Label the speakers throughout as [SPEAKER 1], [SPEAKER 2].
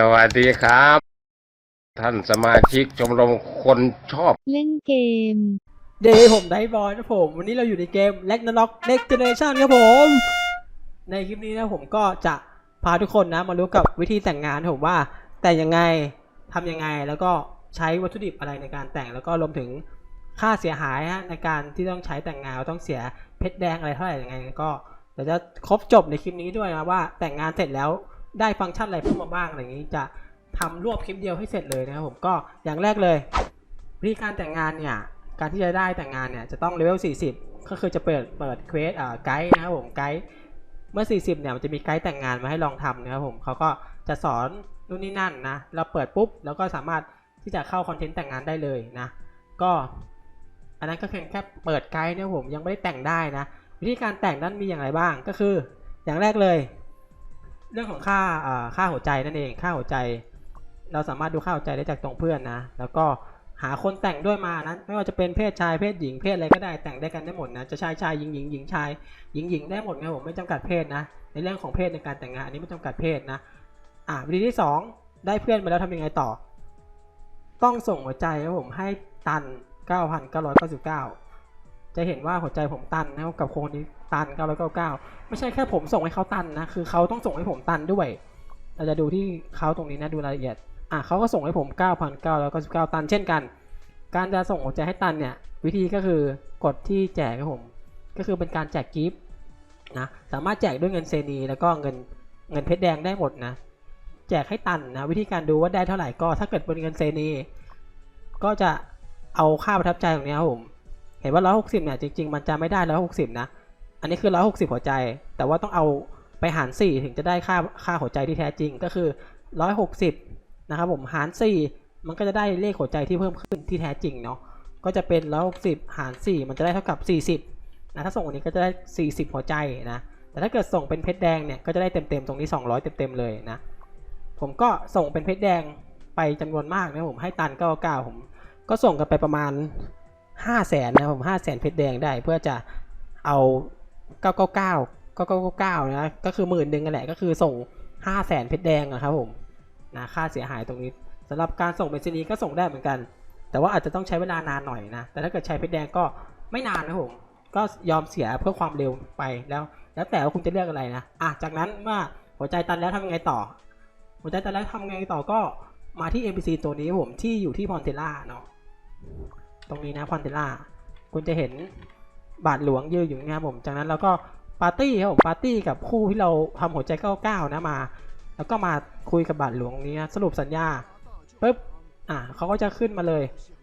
[SPEAKER 1] สวัสดีครับ ท่านสมาชิกชมรมคนชอบ
[SPEAKER 2] เล่นเกม
[SPEAKER 3] เดย์ผมไดบอยนะผม วันนี้เราอยู่ในเกม l e g n a r o k Next Generation ครับผม ในคลิปนี้นะผมก็จะพาทุกคนนะมารู้กับวิธีแต่งงานนะผมว่า แต่งยังไงทำยังไงแล้วก็ใช้วัตถุดิบอะไรในการแต่งแล้วก็รวมถึงค่าเสียหายฮะในการที่ต้องใช้แต่งงานต้องเสียเพชรแดงอะไรเท่าไหร่ยังไงก็เดี๋ยวจะครบจบในคลิปนี้ด้วยนะว่าแต่งงานเสร็จแล้ว ได้ฟังก์ชันอะไรเพิ่มมาบ้างอะไรอย่างนี้จะทำรวบคลิปเดียวให้เสร็จเลยนะครับผมก็อย่างแรกเลยวิธีการแต่งงานเนี่ยการที่จะได้แต่งงานเนี่ยจะต้องเลเวล 40 ก็คือจะเปิดเปิดเควสอ่าไกด์นะครับผมไกด์เมื่อ 40 เนี่ยมันจะมีไกด์แต่งงานมาให้ลองทำนะครับผมเขาก็จะสอนนู่นนี่นั่นนะเราเปิดปุ๊บแล้วก็สามารถที่จะเข้าคอนเทนต์แต่งงานได้เลยนะก็อันนั้นก็เพียงแค่เปิดไกด์นะครับผมยังไม่ได้แต่งได้นะ วิธีการแต่งนั้นมีอย่างไรบ้างก็คือ อย่างแรกเลย เรื่องของค่าอ่าค่าหัวใจนั่นเอง ค่าหัวใจ เราสามารถดูค่าหัวใจได้จากตรงเพื่อนนะ แล้วก็หาคนแต่งด้วยมานะไม่ว่าจะเป็นเพศชายเพศหญิงเพศอะไรก็ได้แต่งได้กันได้หมดนะ จะชายชายหญิงหญิงหญิงชายหญิงหญิงได้หมดนะผมไม่จำกัดเพศนะ ในเรื่องของเพศในการแต่งงานอันนี้ไม่จำกัดเพศนะ อ่าวิธีที่สองได้เพื่อนมาแล้วทำยังไงต่อ ต้องส่งหัวใจครับผมให้ตัน 9,999 จะเห็นว่าหัวใจผมตันนะครับกับคนนี้ตัน 999 ไม่ใช่แค่ผมส่งให้เขาตันนะ คือเขาต้องส่งให้ผมตันด้วย เราจะดูที่เขาตรงนี้นะดูรายละเอียด อะเขาก็ส่งให้ผม 9,999 ตันเช่นกัน การจะส่งหัวใจให้ตันเนี่ย วิธีก็คือกดที่แจกครับผม ก็คือเป็นการแจกกิฟต์นะ สามารถแจกด้วยเงินเซนีแล้วก็เงินเงินเพชรแดงได้หมดนะ แจกให้ตันนะ วิธีการดูว่าได้เท่าไหร่ก็ถ้าเกิดเป็นเงินเซนีก็จะเอาค่าประทับใจตรงนี้ครับผม ห็นว่า 160 เนี่ย จริง ๆ มันจะไม่ได้ 160 นะ อันนี้คือ 160 หัวใจ แต่ว่าต้องเอาไปหาร 4 ถึงจะได้ค่าค่าหัวใจที่แท้จริงก็คือ 160 นะครับผมหาร 4 มันก็จะได้เลขหัวใจที่เพิ่มขึ้นที่แท้จริงเนาะ ก็จะเป็น 160 หาร 4 มันจะได้เท่ากับ 40 นะ ถ้าส่งอันนี้ก็จะได้ 40 หัวใจนะ แต่ถ้าเกิดส่งเป็นเพชรแดงเนี่ย ก็จะได้เต็มๆ ตรงนี้ 200 เต็มๆ เลยนะ ผมก็ส่งเป็นเพชรแดงไปจำนวนมากนะผม ให้ตัน99ผม ก็ส่งกันไปประมาณ 5 0 0แสนนะผม5 0 0แสนเพชรแดงได้เพื่อจะเอา999 9999นะก็คือหมื่นหนึ่งนั่นแหละก็คือส่ง5 0 0แสนเพชรแดงนะครับผมนะค่าเสียหายตรงนี้สำหรับการส่งเป็นซีนีก็ส่งได้เหมือนกัน แต่ว่าอาจจะต้องใช้เวลานานหน่อยนะ แต่ถ้าเกิดใช้เพชรแดงก็ไม่นานนะผมก็ยอมเสียเพื่อความเร็วไปแล้ว แล้วแต่ว่าคุณจะเลือกอะไรนะอะจากนั้นเมื่อหัวใจตันแล้วทำยังไงต่อ หัวใจตันแล้วทำยังไงต่อก็มาที่ NPC ตัวนี้ผมที่อยู่ที่พอนเทล่าเนาะ ตรงนี้นะพอนเทล่าคุณจะเห็นบาทหลวงยืนอยู่นะครับผมจากนั้นเราก็ปาร์ตี้ครับผมปาร์ตี้กับคู่ที่เราทำหัวใจ99นะมา แล้วก็มาคุยกับบาทหลวงนี้นะสรุปสัญญาปุ๊บอะเขาก็จะขึ้นมาเลย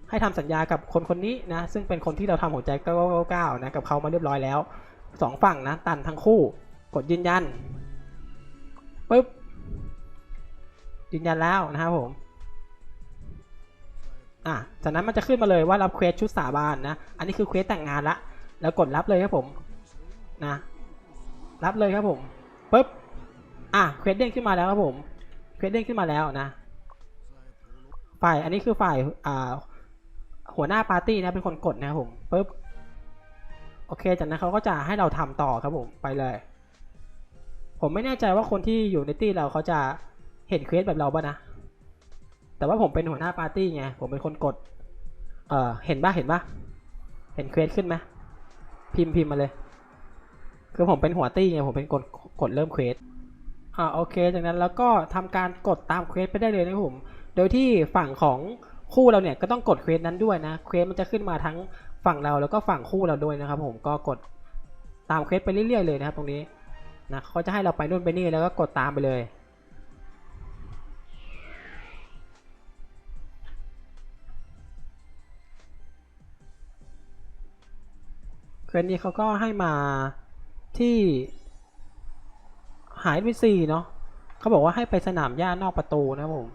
[SPEAKER 3] ให้ทำสัญญากับคนคนนี้นะซึ่งเป็นคนที่เราทำหัวใจ999นะกับเขามาเรียบร้อยแล้วสองฝั่งนะตันทั้งคู่ กดยืนยันปุ๊บยืนยันแล้วนะครับผม อะจากนั้นมันจะขึ้นมาเลยว่ารับเควสชุดสาบานนะ อันนี้คือเควสแต่งงานละ แล้วกดรับเลยครับผมนะ รับเลยครับผมปุ๊บ อะเควสเด้งขึ้นมาแล้วครับผม เควสเด้งขึ้นมาแล้วนะ ฝ่าย อันนี้คือฝ่าย อ่า หัวหน้าปาร์ตี้นะ เป็นคนกดนะครับผมปุ๊บ โอเค จากนั้นเขาก็จะให้เราทำต่อครับผม ไปเลย ผมไม่แน่ใจว่าคนที่อยู่ในตี้เราเขาจะเห็นเควสแบบเราป่ะนะ แต่ว่าผมเป็นหัวหน้าปาร์ตี้ไง ผมเป็นคนกด เออเห็นปะเห็นปะเห็นเควสขึ้นไหมพิมพ์พิมพ์มาเลย คือผมเป็นหัวตี้ไง ผมเป็นกดกดเริ่มเควส อ่าโอเค จากนั้นแล้วก็ทำการกดตามเควสไปได้เลยนะผม โดยที่ฝั่งของคู่เราเนี่ยก็ต้องกดเควสนั้นด้วยนะ เควสมันจะขึ้นมาทั้งฝั่งเราแล้วก็ฝั่งคู่เราด้วยนะครับ ผม ก็กดตามเควสไปเรื่อยๆเลยนะครับ ตรงนี้นะเขาจะให้เราไปนู่นไปนี่แล้วก็กดตามไปเลย ควสนี้เขาก็ให้มาที่หายไปสี่เนาะเขาบอกว่าให้ไปสนามหญ้านอกประตูนะผม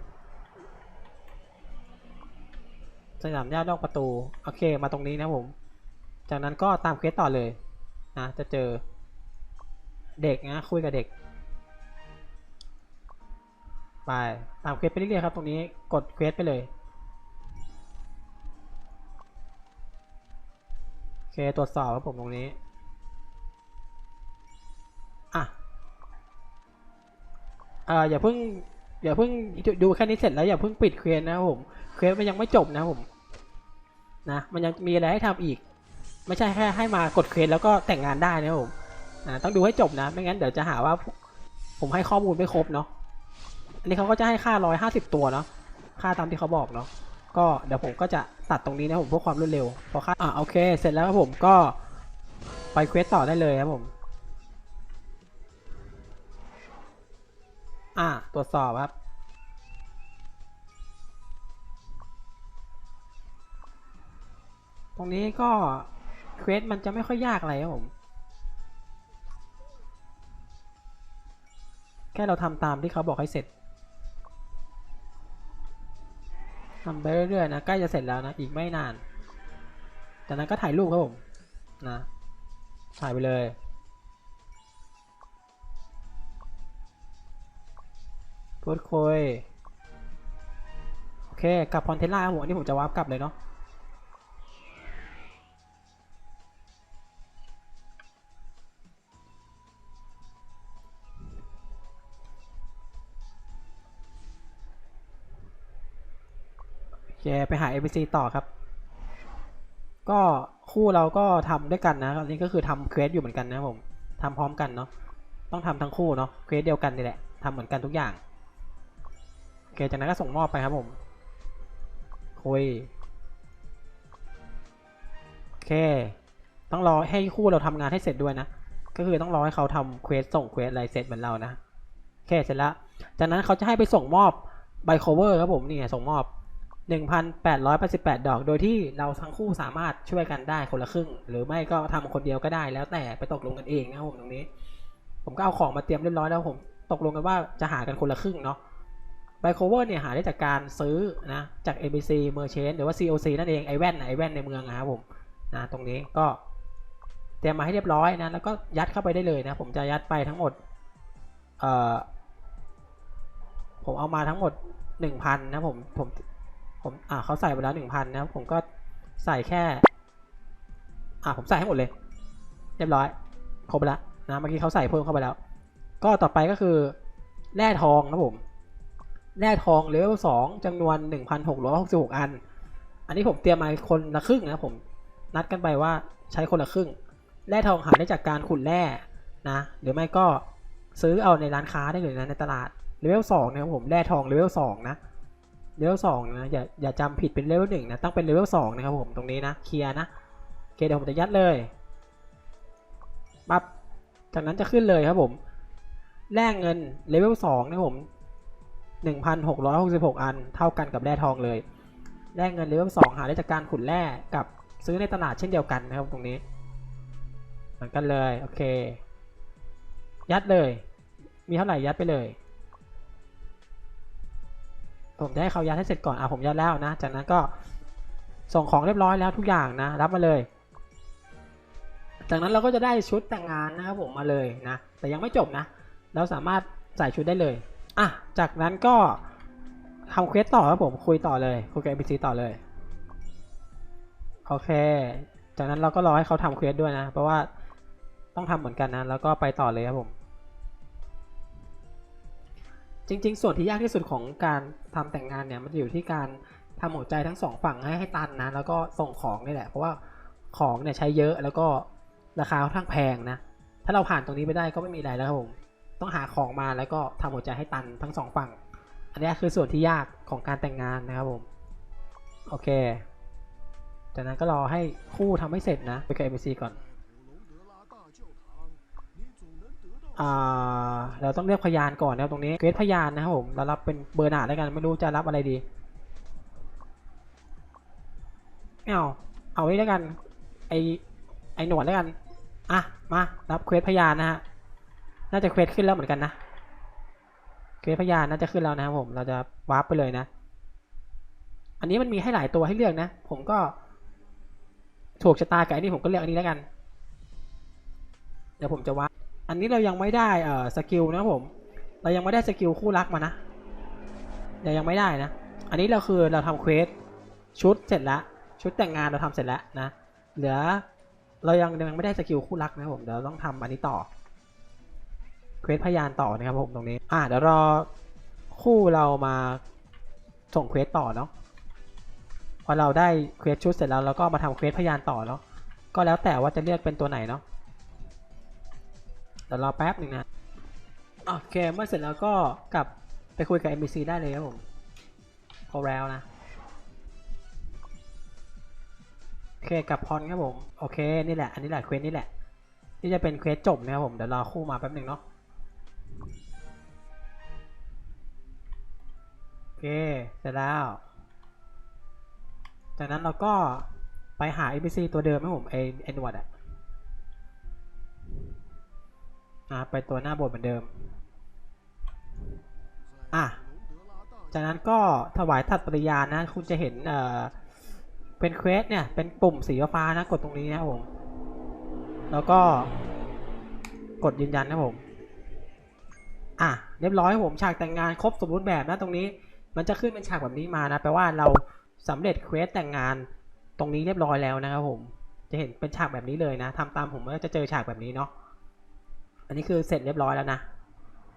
[SPEAKER 3] สนามหญ้านอกประตู โอเคมาตรงนี้นะผม จากนั้นก็ตามเควสต่อเลยนะจะเจอเด็กนะคุยกับเด็ก ไปตามเควสไปเรื่อยๆครับ ตรงนี้กดเควสไปเลย คตรวจสอบครับผมตรงนี้ อะเอ่ออย่าเพิ่งอย่าเพิ่งดูแค่นี้เสร็จแล้วอย่าเพิ่งปิดเควสนะครับผมเควสมันยังไม่จบนะครับผมนะมันยังมีอะไรให้ทำอีก ไม่ใช่แค่ให้มากดเควสแล้วก็แต่งงานได้นะครับผมนะต้องดูให้จบนะไม่งั้นเดี๋ยวจะหาว่า ผมให้ข้อมูลไม่ครบเนาะอันนี้เขาก็จะให้ค่าร้อยห้าสิบตัวเนาะค่าตามที่เขาบอกเนาะ ก็เดี๋ยวผมก็จะตัดตรงนี้นะผมเพื่อความรวดเร็วพอค่าอ่าโอเค เสร็จแล้วครับผมก็ไปเควสต่อได้เลยครับผม อ่าตรวจสอบครับตรงนี้ก็เควสมันจะไม่ค่อยยากอะไรครับผม แค่เราทำตามที่เขาบอกให้เสร็จ ทำไปเรื่อยๆนะใกล้จะเสร็จแล้วนะอีกไม่นานจากนั้นก็ถ่ายรูปครับผมนะถ่ายไปเลยพูดคุยโอเคกลับคอนเทนต์ล่าครับผมอันนี้ผมจะวาร์ปกลับเลยเนาะ คไปหา NPC ต่อครับ ก็คู่เราก็ทำด้วยกันนะอันนี้ก็คือทำเควสอยู่เหมือนกันนะผมทำพร้อมกันเนาะต้องทำทั้งคู่เนาะเควสเดียวกันนี่แหละทำเหมือนกันทุกอย่างโอเคจากนั้นก็ส่งมอบไปครับผมคุยโอเค ต้องรอให้คู่เราทำงานให้เสร็จด้วยนะก็คือต้องรอให้เขาทำเควสส่งเควสอะไรเสร็จเหมือนเรานะโอเคเสร็จแล้วจากนั้นเขาจะให้ไปส่งมอบใบ cover ครับผมนี่ไงส่งมอบ 1,888 ดอก โดยที่เราทั้งคู่สามารถช่วยกันได้คนละครึ่ง หรือไม่ก็ทำคนเดียวก็ได้แล้วแต่ไปตกลงกันเองนะครับผมตรงนี้ ผมก็เอาของมาเตรียมเรียบร้อยแล้วผมตกลงกันว่าจะหากันคนละครึ่งเนาะไบโคเวอร์เนี่ยหาได้จากการซื้อนะจาก ABC Merchant หรือว่า COC นั่นเองไอแว่นไอแว่นในเมืองนะครับผมนะตรงนี้ก็เตรียมมาให้เรียบร้อยนะแล้วก็ยัดเข้าไปได้เลยนะผมจะยัดไปทั้งหมดเอ่อผมเอามาทั้งหมดหนึ่งพันนะผมผม ผมอ่าเขาใส่ไปแล้วหนึ่งพันนะผมก็ใส่แค่ อ่าผมใส่ให้หมดเลย เรียบร้อย ครบแล้วนะเมื่อกี้เขาใส่เพิ่มเข้าไปแล้ว ก็ต่อไปก็คือแร่ทองนะผมแร่ทองเลเวลสองจำนวน1,666อัน อันนี้ผมเตรียมมาคนละครึ่งนะผมนัดกันไปว่าใช้คนละครึ่ง แร่ทองหาได้จากการขุดแร่นะ หรือไม่ก็ซื้อเอาในร้านค้าได้เลยนะในตลาดเลเวลสองนะครับผมแร่ทองเลเวลสองนะ เลเวลสองนะ อย่าอย่าจำผิดเป็นเลเวลหนึ่งนะต้องเป็นเลเวลสองนะครับผมตรงนี้นะเคลียร์นะโอเคเดี๋ยวผมจะยัดเลยปั๊บจากนั้นจะขึ้นเลยครับผมแลกเงินเลเวลสองนะครับผม1,666 อันเท่ากันกับแร่ทองเลยแร่เงินเลเวล2หาได้จากการขุดแร่กับซื้อในตลาดเช่นเดียวกันนะครับตรงนี้ เหมือนกันเลย โอเค ยัดเลย มีเท่าไหร่ยัดไปเลย ผมจะให้เขายัดให้เสร็จก่อนอะผมยัดแล้วนะ จากนั้นก็ส่งของเรียบร้อยแล้วทุกอย่างนะ รับมาเลย จากนั้นเราก็จะได้ชุดแต่งงานนะครับผมมาเลยนะ แต่ยังไม่จบนะ เราสามารถใส่ชุดได้เลยอะจากนั้นก็ทำเควสต่อครับผมคุยต่อเลยคุยกับ NPC ต่อเลยโอเค จากนั้นเราก็รอให้เขาทำเควสด้วยนะ เพราะว่าต้องทำเหมือนกันนะ แล้วก็ไปต่อเลยครับผม จริง ๆ ส่วนที่ยากที่สุดของการทำแต่งงานเนี่ยมันจะอยู่ที่การทำหัวใจทั้งสองฝั่งให้ให้ตันนะแล้วก็ส่งของนี่แหละ เพราะว่าของเนี่ยใช้เยอะแล้วก็ราคาค่อนข้างแพงนะ ถ้าเราผ่านตรงนี้ไปได้ก็ไม่มีอะไรแล้วครับผม ต้องหาของมาแล้วก็ทำหัวใจให้ตันทั้งสองฝั่ง อันนี้คือส่วนที่ยากของการแต่งงานนะครับผม โอเค จากนั้นก็รอให้คู่ทำให้เสร็จนะไปกับ MBC ก่อน อ่า เราต้องเรียกพยานก่อนนะครับตรงนี้เกรดพยานนะครับผมเรารับเป็นเบอร์หนาแล้วกันไม่รู้จะรับอะไรดีไม่เอาเอาไว้แล้วกันไอไอหนวดแล้วกันอะมารับเควสพยานนะฮะน่าจะเควสขึ้นแล้วเหมือนกันนะเควสพยานน่าจะขึ้นแล้วนะครับผมเราจะวาร์ปไปเลยนะ อันนี้มันมีให้หลายตัวให้เลือกนะ ผมก็ถูกชะตากับอันนี้ผมก็เลือกอันนี้แล้วกัน เดี๋ยวผมจะวาร์ป อันนี้เรายังไม่ได้เอ่อสกิลนะผม เรายังไม่ได้สกิลคู่รักมานะยังยังไม่ได้นะ อันนี้เราคือเราทำเควสชุดเสร็จแล้วชุดแต่งงานเราทำเสร็จแล้วนะ เหลือเรายังยังไม่ได้สกิลคู่รักนะผมเดี๋ยวเราต้องทำอันนี้ต่อ เควสพยานต่อนะครับผมตรงนี้ อ่าเดี๋ยวรอคู่เรามาส่งเควสต่อเนาะ พอเราได้เควสชุดเสร็จแล้วเราก็มาทำเควสพยานต่อเนาะ ก็แล้วแต่ว่าจะเลือกเป็นตัวไหนเนาะ เดี๋ยวรอแป๊บหนึ่งนะ โอเค เมื่อเสร็จแล้วก็กลับไปคุยกับ NPC ได้เลยครับผมพอแล้วนะโอเคกับพรครับผม โอเค นี่แหละ อันนี้แหละเควสนี่แหละที่จะเป็นเควสจบนะครับผม เดี๋ยวรอคู่มาแป๊บหนึ่งเนาะ โอเค เสร็จแล้ว จากนั้นเราก็ไปหา NPC ตัวเดิมครับผมไอเอ็นวัดอะ อะไปตัวหน้าบสถ์เหมือนเดิม อะ จากนั้นก็ถวายถัดปริญานะ คุณจะเห็นเอ่อเป็นเควสเนี่ย เป็นปุ่มสีฟ้านะ กดตรงนี้นะผม แล้วก็กดยืนยันนะผม อะ เรียบร้อยผมฉากแต่งงานครบสมบูรณ์แบบนะตรงนี้ มันจะขึ้นเป็นฉากแบบนี้มานะ แปลว่าเราสำเร็จเควสแต่งงานตรงนี้เรียบร้อยแล้วนะครับผม จะเห็นเป็นฉากแบบนี้เลยนะทำตามผมก็จะเจอฉากแบบนี้เนาะ อันนี้คือเสร็จเรียบร้อยแล้วนะ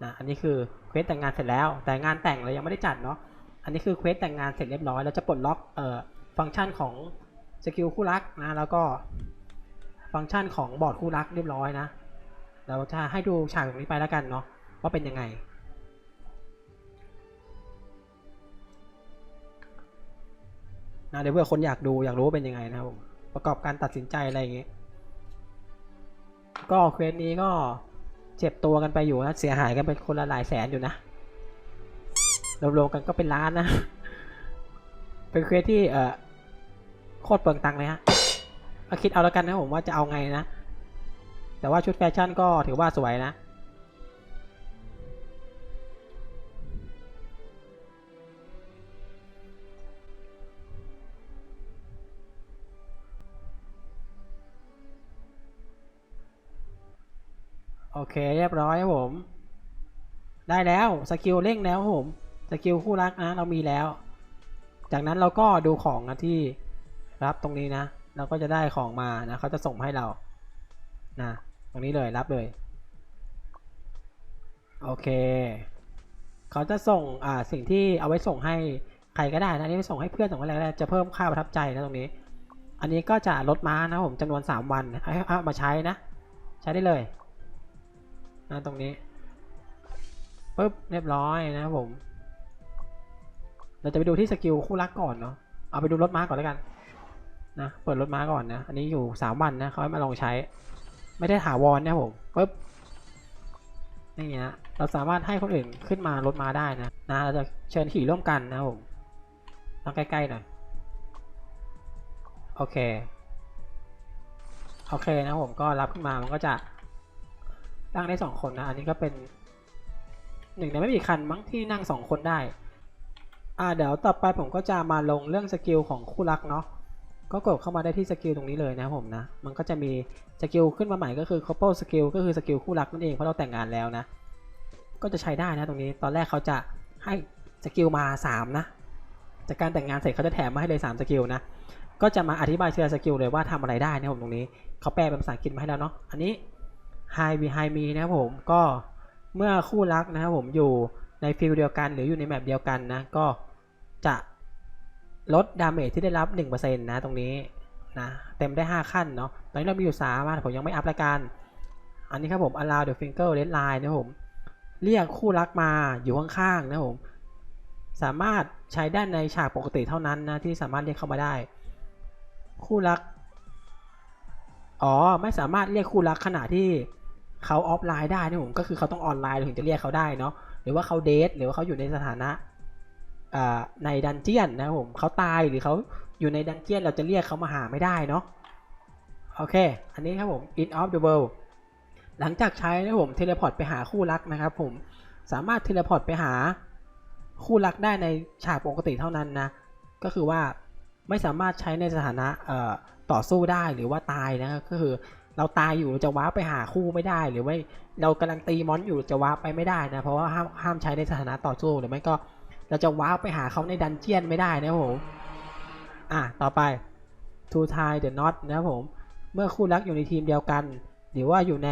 [SPEAKER 3] นะอันนี้คือเควสแต่งงานเสร็จแล้ว แต่งานแต่งเรายังไม่ได้จัดเนาะอันนี้คือเควสแต่งงานเสร็จเรียบร้อยแล้วจะปลดล็อกเอ่อฟังก์ชันของสกิลคู่รักนะแล้วก็ฟังก์ชันของบอร์ดคู่รักเรียบร้อยนะ เราจะให้ดูฉากตรงนี้ไปแล้วกันเนาะว่าเป็นยังไงนะเดี๋ยวเพื่อคนอยากดูอยากรู้ว่าเป็นยังไงนะครับผมประกอบการตัดสินใจอะไรอย่างเงี้ยก็เควสนี้ก็ เจ็บตัวกันไปอยู่นะเสียหายกันเป็นคนละหลายแสนอยู่นะรวมๆกันก็เป็นล้านนะ เป็นเควสที่เอ่อโคตรเปลืองตังค์เลยฮะเอาคิดเอาแล้วกันนะผมว่าจะเอาไงนะ แต่ว่าชุดแฟชั่นก็ถือว่าสวยนะ เคเรียบร้อยครับผม ได้แล้วสกิลเร่งแล้วครับผมสกิลคู่รักนะเรามีแล้ว จากนั้นเราก็ดูของนะที่รับตรงนี้นะ เราก็จะได้ของมานะเขาจะส่งให้เรานะตรงนี้เลยรับเลยโอเค เขาจะส่งอ่าสิ่งที่เอาไว้ส่งให้ใครก็ได้นะอันนี้ส่งให้เพื่อนส่งอะไรก็ได้จะเพิ่มค่าประทับใจนะตรงนี้ อันนี้ก็จะลดม้านะผมจำนวน 3 วันเอามาใช้นะ ใช้ได้เลย นะตรงนี้ปุ๊บเรียบร้อยนะครับผม เราจะไปดูที่สกิลคู่รักก่อนเนาะเอาไปดูรถม้าก่อนแล้วกันนะเปิดรถม้าก่อนนะ อันนี้อยู่สามวันนะเขาให้มาลองใช้ ไม่ได้ถาวรนะผมปุ๊บนี่เงี้ยเราสามารถให้คนอื่นขึ้นมารถม้าได้นะนะเราจะเชิญขี่ร่วมกันนะผมต้องใกล้ๆหน่อยโอเคโอเคนะผมก็รับขึ้นมามันก็จะ นั่งได้สองคนนะ อันนี้ก็เป็นหนึ่งในไม่มีคันมั้งที่นั่งสองคนได้ อ่าเดี๋ยวต่อไปผมก็จะมาลงเรื่องสกิลของคู่รักเนาะ ก็กดเข้ามาได้ที่สกิลตรงนี้เลยนะผมนะ มันก็จะมีสกิลขึ้นมาใหม่ก็คือ couple skill ก็คือสกิลคู่รักนั่นเองเพราะเราแต่งงานแล้วนะ ก็จะใช้ได้นะตรงนี้ ตอนแรกเขาจะให้สกิลมา3นะจากการแต่งงานเสร็จเขาจะแถมมาให้เลย3สกิลนะ ก็จะมาอธิบายเชื่อสกิลเลยว่าทำอะไรได้นะผมตรงนี้ เขาแปลเป็นภาษาอังกฤษมาให้แล้วเนาะ อันนี้ High Behind Me นะครับผมก็เมื่อคู่รักนะครับผมอยู่ในฟิลเดียวกัน หรืออยู่ในแมปเดียวกันนะก็จะลดดาเมจที่ได้รับ 1%นะตรงนี้นะเต็มได้ 5 ขั้นเนาะตอนนี้เรามีอยู่3อะผมยังไม่อัพรายการอันนี้ครับผม allow the finger red line นะผม เรียกคู่รักมาอยู่ข้างๆนะผม สามารถใช้ได้ในฉากปกติเท่านั้นนะที่สามารถเรียกเข้ามาได้ คู่รัก อ๋อ ไม่สามารถเรียกคู่รักขณะที่ เขาออฟไลน์ได้นะผมก็คือเขาต้องออนไลน์ถึงจะเรียกเขาได้เนาะหรือว่าเขาเดทหรือว่าเขาอยู่ในสถานะในดันเจียนนะผมเขาตายหรือเขาอยู่ในดันเจียนเราจะเรียกเขามาหาไม่ได้เนาะโอเค อันนี้ครับผม in of the world หลังจากใช้นะผมเทเลพอร์ตไปหาคู่รักนะครับผมสามารถเทเลพอร์ตไปหาคู่รักได้ในฉากปกติเท่านั้นนะ ก็คือว่าไม่สามารถใช้ในสถานะต่อสู้ได้หรือว่าตายนะก็คือ เราตายอยู่จะว้าไปหาคู่ไม่ได้ หรือไม่เรากำลังตีมอนอยู่จะว้าไปไม่ได้นะ เพราะว่าห้ามห้ามใช้ในสถานะต่อสู้หรือไม่ก็เราจะว้าไปหาเขาในดันเจียนไม่ได้นะครับผมอะต่อไป to tie the knot นะครับผม เมื่อคู่รักอยู่ในทีมเดียวกัน หรือว่าอยู่ใน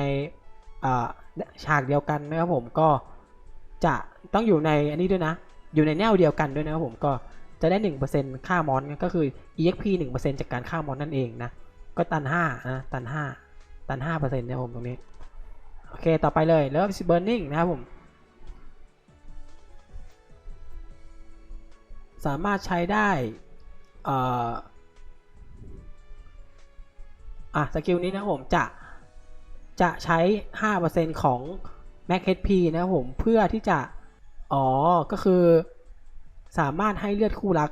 [SPEAKER 3] ฉากเดียวกันนะครับผมก็จะต้องอยู่ในอันนี้ด้วยนะ อยู่ในแนวเดียวกันด้วยนะครับผมก็จะได้หนึ่งเปอร์เซ็นค่ามอนก็คือ exp หนึ่งเปอร์เซ็นจากการฆ่ามอนนั่นเองนะ ก็ตันห้านะตันห้า ตันห้าเปอร์เซ็นต์นะผมตรงนี้ โอเค ต่อไปเลยแล้ว burning นะครับผม สามารถใช้ได้อ่ออะสกิลนี้นะผมจะจะใช้ 5%ของ Max HP นะครับผมเพื่อที่จะ อ๋อ ก็คือสามารถให้เลือดคู่รัก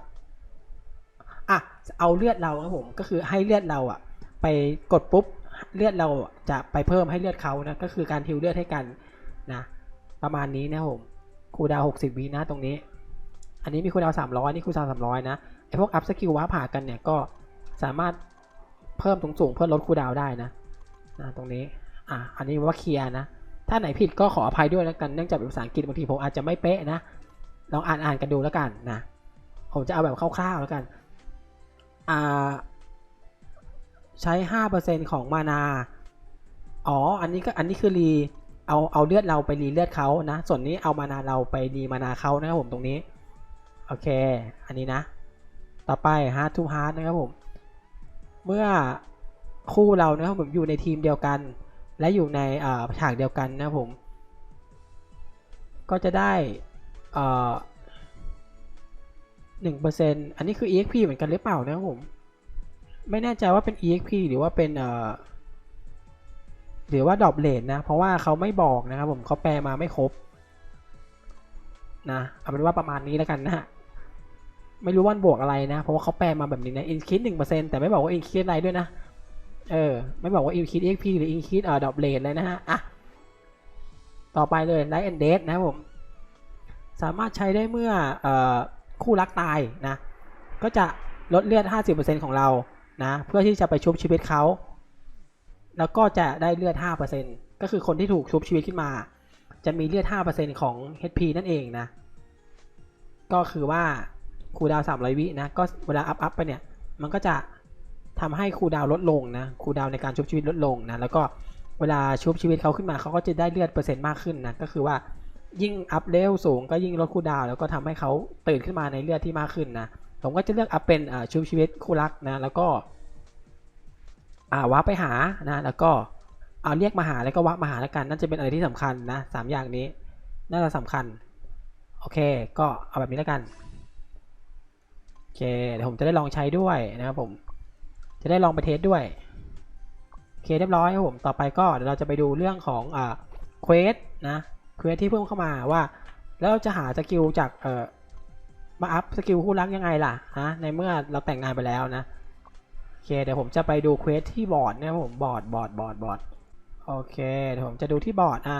[SPEAKER 3] อะ เอาเลือดเราครับผม ก็คือให้เลือดเราอะไปกดปุ๊บ เลือดเราจะไปเพิ่มให้เลือดเขานะก็คือการทิวเลือดให้กันนะประมาณนี้นะครับผมคูดาวน์60วินะตรงนี้ อันนี้มีคูดาวน์300นี่คูดาวน์300นะไอพวกอัพสกิลว้าผ่ากันเนี่ยก็สามารถเพิ่มสูงสูงเพื่อลดคูดาวได้นะนะตรงนี้อะอันนี้ว่าเคลียร์นะถ้าไหนผิดก็ขออภัยด้วยแล้วกันเนื่องจากเป็นภาษาอังกฤษบางทีผมอาจจะไม่เป๊ะนะลองอ่านอ่านกันดูแล้วกันนะผมจะเอาแบบคร่าวๆแล้วกันอ่า ใช้ห้าเปอร์เซ็นของมานา อ๋อ อันนี้ก็อันนี้คือรีเอาเอาเลือดเราไปรีเลือดเขานะ ส่วนนี้เอามานาเราไปรีมานาเขานะครับผมตรงนี้ โอเค อันนี้นะ ต่อไป hard to hard นะครับผม เมื่อคู่เรานะครับผมอยู่ในทีมเดียวกัน และอยู่ในฉากเดียวกันนะครับผม ก็จะได้เอ่อหนึ่งเปอร์เซ็นอันนี้คือ exp เหมือนกันหรือเปล่านะครับผม ไม่แน่ใจว่าเป็น exp หรือว่าเป็นเอ่อหรือว่าดรอปเลนนะ เพราะว่าเขาไม่บอกนะครับผมเขาแปลมาไม่ครบนะเอาเป็นว่าประมาณนี้แล้วกันนะฮะไม่รู้ว่านบวกอะไรนะ เพราะว่าเขาแปลมาแบบนี้นะ increase หนึ่งเปอร์เซ็นแต่ไม่บอกว่า increase อะไรด้วยนะ เออ ไม่บอกว่า increase exp หรือ increase เอ่อ drop rate เลยนะฮะ อะ ต่อไปเลย light and death นะผม สามารถใช้ได้เมื่อเอ่อคู่รักตายนะ ก็จะลดเลือด 50%ของเรา นะเพื่อที่จะไปชุบชีวิตเขาแล้วก็จะได้เลือด 5%ก็คือคนที่ถูกชุบชีวิตขึ้นมา จะมีเลือด 5%ของ HP นั่นเองนะ ก็คือว่าคูดาวน์300วินะ ก็เวลาอัพอัพไปเนี่ย มันก็จะทำให้คูดาวลดลงนะ คูดาวในการชุบชีวิตลดลงนะ แล้วก็เวลาชุบชีวิตเขาขึ้นมาเขาก็จะได้เลือดเปอร์เซ็นต์มากขึ้นนะ ก็คือว่ายิ่งอัพเลเวลสูงก็ยิ่งลดคูดาวแล้วก็ทำให้เขาตื่นขึ้นมาในเลือดที่มากขึ้นนะ ผมก็จะเลือกเอัพเป็นชุบชีวิตคู่รักนะแล้วก็อ่าวับไปหานะแล้วก็เอาเรียกมาหาแล้วก็วับมาหาแล้วกันน่าจะเป็นอะไรที่สำคัญนะสามอย่างนี้น่าจะสำคัญโอเคก็เอาแบบนี้แล้วกันโอเคเดี๋ยวผมจะได้ลองใช้ด้วยนะครับผมจะได้ลองไปเทสด้วยโอเคเรียบร้อยครับผมต่อไปก็เดี๋ยวเราจะไปดูเรื่องของอ่าเควสนะเควสที่เพิ่มเข้ามาว่าแล้วจะหาสกิลจากเอ่อ มาอัพสกิลคู่รักยังไงล่ะฮะในเมื่อเราแต่งงานไปแล้วนะโอเคเดี๋ยวผมจะไปดูเควสที่บอร์ดนะครับผมบอร์ดบอร์ดบอร์ดบอร์ดโอเคเดี๋ยวผมจะดูที่บอร์ดอะ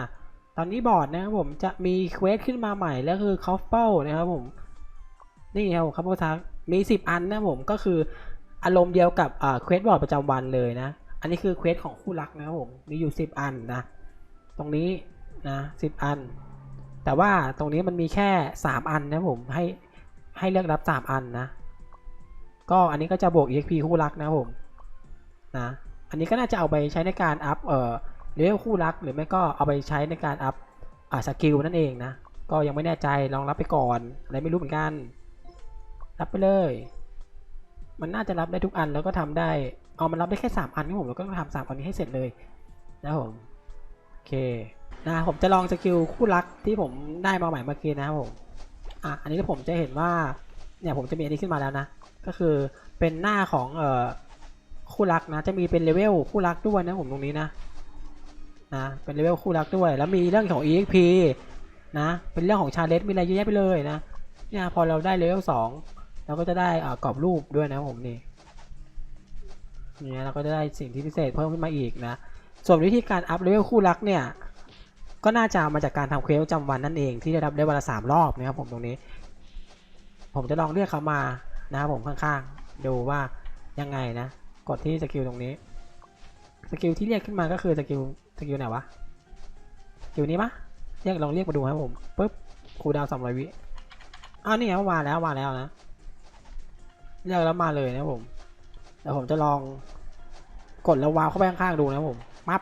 [SPEAKER 3] ตอนนี้บอร์ดนะครับผมจะมีเควสขึ้นมาใหม่แล้วคือคอฟเปิลนะครับผมนี่ครับคอฟเปิลทักมีสิบอันนะครับผมก็คืออารมณ์เดียวกับเควสบอร์ดประจำวันเลยนะ อันนี้คือเควสของคู่รักนะครับผมมีอยู่สิบอันนะตรงนี้นะสิบอัน แต่ว่าตรงนี้มันมีแค่สามอันนะผมให้ ให้เลือกรับสามอันนะ ก็อันนี้ก็จะบวก exp คู่รักนะผมนะ อันนี้ก็น่าจะเอาไปใช้ในการอัพเอ่อเลเวลคู่รักหรือไม่ก็เอาไปใช้ในการอัพอ่าสกิลนั่นเองนะ ก็ยังไม่แน่ใจลองรับไปก่อนอะไรไม่รู้เหมือนกัน รับไปเลย มันน่าจะรับได้ทุกอันแล้วก็ทำได้ เอามันรับได้แค่สามอันนี่ผมแล้วก็ต้องทำสามอันนี้ให้เสร็จเลยนะผมโอเคนะผมจะลองสกิลคู่รักที่ผมได้มาใหม่เมื่อกี้นะครับผม อะอันนี้ผมจะเห็นว่าเนี่ยผมจะมีอันนี้ขึ้นมาแล้วนะ ก็คือเป็นหน้าของเอ่อคู่รักนะ จะมีเป็นเลเวลคู่รักด้วยนะผมตรงนี้นะนะเป็นเลเวลคู่รักด้วย แล้วมีเรื่องของ exp นะเป็นเรื่องของชาเลนจ์มีอะไรเยอะแยะไปเลยนะเนี่ยพอเราได้เลเวลสองเราก็จะได้อ่ากรอบรูปด้วยนะผมนี่เนี่ยเราก็จะได้สิ่งที่พิเศษเพิ่มขึ้นมาอีกนะ ส่วนวิธีการอัพเลเวลคู่รักเนี่ย ก็น่าจะมาจากการทำเควสประจำวันนั่นเองที่ได้รับได้วันละสามรอบนะครับผมตรงนี้ ผมจะลองเรียกเขามานะครับผมข้างๆ ดูว่ายังไงนะ กดที่สกิลตรงนี้สกิลที่เรียกขึ้นมาก็คือสกิลสกิลไหนวะสกิลนี้ปะเรียกลองเรียกมาดูครับผมปุ๊บคูดาวสามร้อยวิอ้าวนี่ไงมาแล้วมาแล้วนะเรียกแล้วมาเลยนะผมเดี๋ยวผมจะลองกดแล้ววาวเข้าไปข้างๆดูนะผมมับ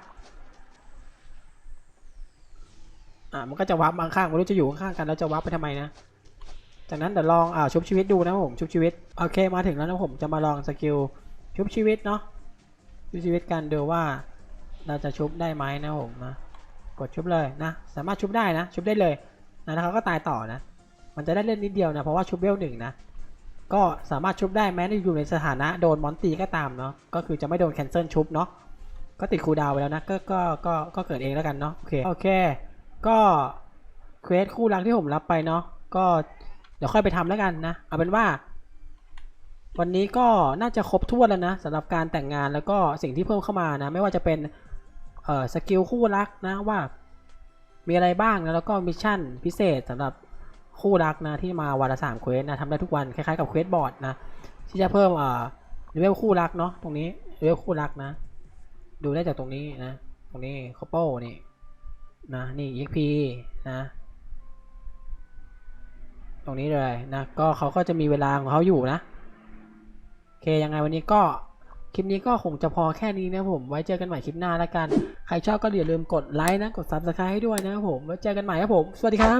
[SPEAKER 3] อ่ามันก็จะวับมาข้างไม่รู้จะอยู่ข้างกันแล้วจะวับไปทำไมนะจากนั้นเดี๋ยวลองอ่าชุบชีวิตดูนะผมชุบชีวิตโอเคมาถึงแล้วนะผมจะมาลองสกิลชุบชีวิตเนาะชุบชีวิตกันดูว่าเราจะชุบได้ไหมนะผมนะกดชุบเลยนะ สามารถชุบได้นะ ชุบได้เลยนะแล้วเขาก็ตายต่อนะ มันจะได้เล่นนิดเดียวนะเพราะว่าชุบเวลหนึ่งนะก็สามารถชุบได้แม้จะอยู่ในสถานะโดนมอนตีก็ตามเนาะก็คือจะไม่โดนแคนเซิลชุบเนาะก็ติดคูดาวไปแล้วนะก็ก็ก็ก็เกิดเองแล้วกันเนาะโอเคโอเค ก็เควสคู่รักที่ผมรับไปเนาะก็เดี๋ยวค่อยไปทำแล้วกันนะ เอาเป็นว่า วันนี้ก็น่าจะครบถ้วนแล้วนะสำหรับการแต่งงานแล้วก็สิ่งที่เพิ่มเข้ามานะ ไม่ว่าจะเป็นเอ่อสกิลคู่รักนะว่ามีอะไรบ้างนะแล้วก็มิชชั่นพิเศษสำหรับคู่รักนะที่มาวันละสามเควสนะทำได้ทุกวันคล้ายๆกับเควสบอร์ดนะที่จะเพิ่มเอ่อเลเวลคู่รักเนาะตรงนี้เลเวลคู่รักนะ ดูได้จากตรงนี้นะ ตรงนี้คอปเปิลนี่ นะนี่ EXP นะตรงนี้เลยนะก็เขาก็จะมีเวลาของเขาอยู่นะโอเคยังไงวันนี้ก็คลิปนี้ก็คงจะพอแค่นี้นะผมไว้เจอกันใหม่คลิปหน้าแล้วกัน ใครชอบก็อย่าลืมกดไลค์นะกด Subscribe ให้ด้วยนะครับผมไว้เจอกันใหม่ครับผม สวัสดีครับ